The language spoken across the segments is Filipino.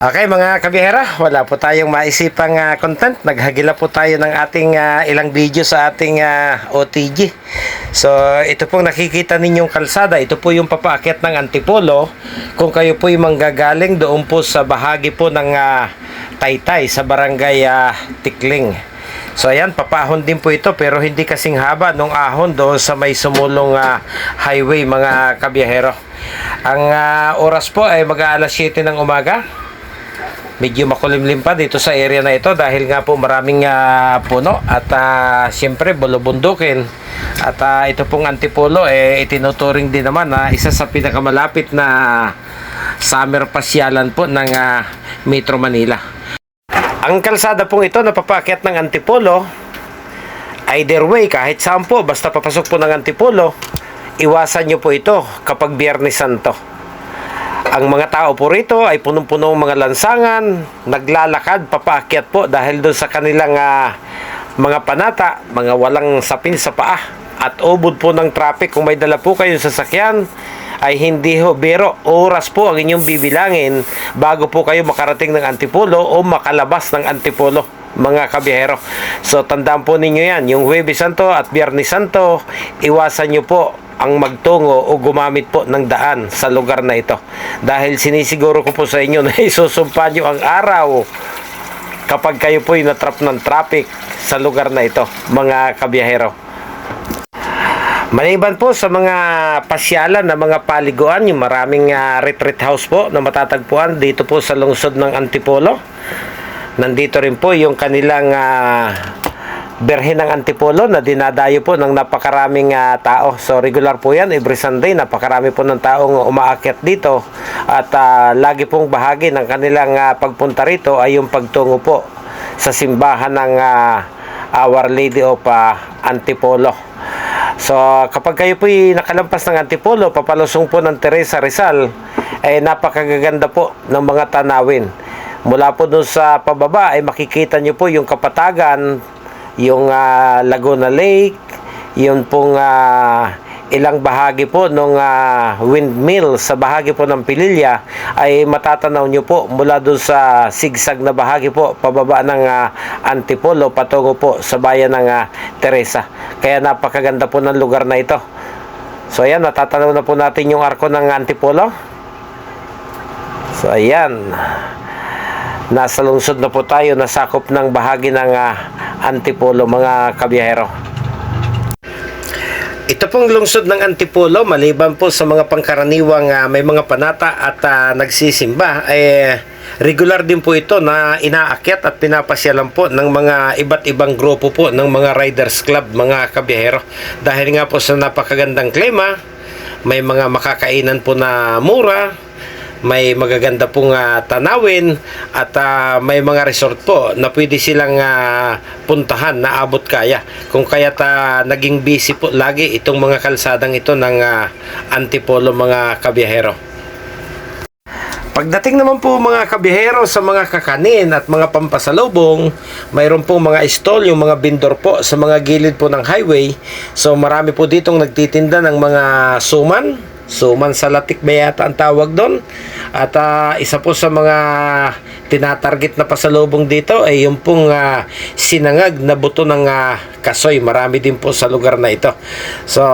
Okay mga kabihera, wala po tayong maisipang ah, content. Naghagila po tayo ng ating ah, ilang video sa ating ah, OTG. So ito pong nakikita ninyong kalsada, ito po yung papaakyat ng Antipolo. Kung kayo po yung manggagaling doon po sa bahagi po ng ah, Taytay sa barangay ah, Tikling. So ayan, papahon din po ito pero hindi kasing haba nung ahon doon sa may sumulong ah, highway mga kabiyahero. Ang ah, oras po ay mag-aalas 7 ng umaga medyo makulimlim pa dito sa area na ito dahil nga po maraming ah, puno at uh, siyempre bulubundukin at ah, ito pong antipolo eh itinuturing din naman na isa sa pinakamalapit na summer pasyalan po ng ah, Metro Manila. Ang kalsada pong ito napapakyat ng antipolo either way kahit saan po basta papasok po ng antipolo iwasan nyo po ito kapag Biyernes Santo. Ang mga tao po rito ay punong-puno mga lansangan, naglalakad, papaakyat po dahil doon sa kanilang ah, mga panata, mga walang sapin sa paa. At ubod po ng traffic kung may dala po kayong sasakyan ay hindi ho biro oras po ang inyong bibilangin bago po kayo makarating ng Antipolo o makalabas ng Antipolo mga kabiyero. So tandaan po ninyo yan, yung Huwebes Santo at Biyernes Santo, iwasan nyo po ang magtungo o gumamit po ng daan sa lugar na ito. Dahil sinisiguro ko po sa inyo na isusumpa nyo ang araw kapag kayo po natrap ng traffic sa lugar na ito, mga kabiyahero. Maliban po sa mga pasyalan na mga paliguan, yung maraming ah, retreat house po na matatagpuan dito po sa lungsod ng Antipolo. Nandito rin po yung kanilang ah, Berhen ng Antipolo na dinadayo po ng napakaraming ah, tao. So regular po yan, every Sunday, napakarami po ng taong umaakyat dito. At ah, lagi pong bahagi ng kanilang ah, pagpunta rito ay yung pagtungo po sa simbahan ng ah, Our Lady of ah, Antipolo. So, kapag kayo po nakalampas ng Antipolo, papalusong po ng Teresa Rizal, ay napakagaganda po ng mga tanawin. Mula po doon sa pababa ay makikita nyo po yung kapatagan, yung ah, Laguna Lake, yung pong ah, ilang bahagi po ng windmill sa bahagi po ng Pililya ay matatanaw nyo po mula doon sa sigsag na bahagi po pababa ng ah, Antipolo patungo po sa bayan ng ah, Teresa. Kaya napakaganda po ng lugar na ito. So ayan, natatanaw na po natin yung arko ng Antipolo. So ayan. Nasa lungsod na po tayo, nasakop ng bahagi ng ah, Antipolo mga kabiyahero. Ito pong lungsod ng Antipolo, maliban po sa mga pangkaraniwang ah, may mga panata at ah, nagsisimba, eh, regular din po ito na inaakyat at pinapasyalan po ng mga iba't ibang grupo po ng mga riders club, mga kabiyahero. Dahil nga po sa napakagandang klima, may mga makakainan po na mura, may magaganda pong ah, tanawin at ah, may mga resort po na pwede silang ah, puntahan na abot kaya. Kung kaya ta naging busy po lagi itong mga kalsadang ito ng ah, Antipolo mga kabiyahero. Pagdating naman po mga kabihero sa mga kakanin at mga pampasalubong, mayroon pong mga stall, yung mga vendor po sa mga gilid po ng highway. So marami po ditong nagtitinda ng mga suman, suman sa latik ba yata ang tawag doon. At ah, isa po sa mga tinatarget na pasalubong dito ay yung pong ah, sinangag na buto ng ah, kasoy. Marami din po sa lugar na ito. So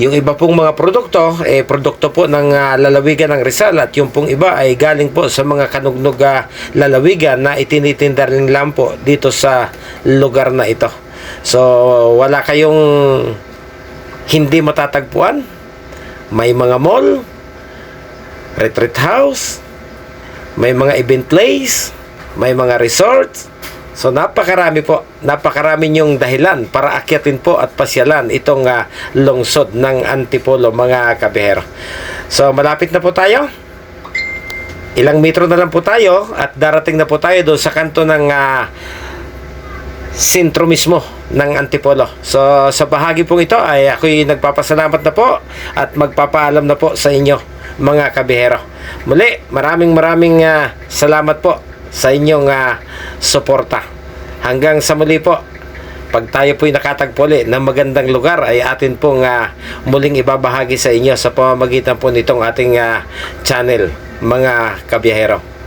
yung iba pong mga produkto, eh, produkto po ng ah, lalawigan ng Rizal at yung pong iba ay galing po sa mga kanugnog ah, lalawigan na itinitinda rin lang po dito sa lugar na ito. So, wala kayong hindi matatagpuan. May mga mall, retreat house, may mga event place, may mga resorts, So napakarami po, napakarami yung dahilan para akyatin po at pasyalan itong ah, lungsod ng Antipolo mga kabihero. So malapit na po tayo. Ilang metro na lang po tayo at darating na po tayo doon sa kanto ng ah, sentro mismo ng Antipolo. So sa bahagi pong ito ay ako'y nagpapasalamat na po at magpapaalam na po sa inyo mga kabihero. Muli, maraming maraming ah, salamat po sa inyong ah, suporta. Hanggang sa muli po, pag tayo po'y nakatagpo ulit ng magandang lugar ay atin pong ah, muling ibabahagi sa inyo sa pamamagitan po nitong ating ah, channel, mga kabiyahero.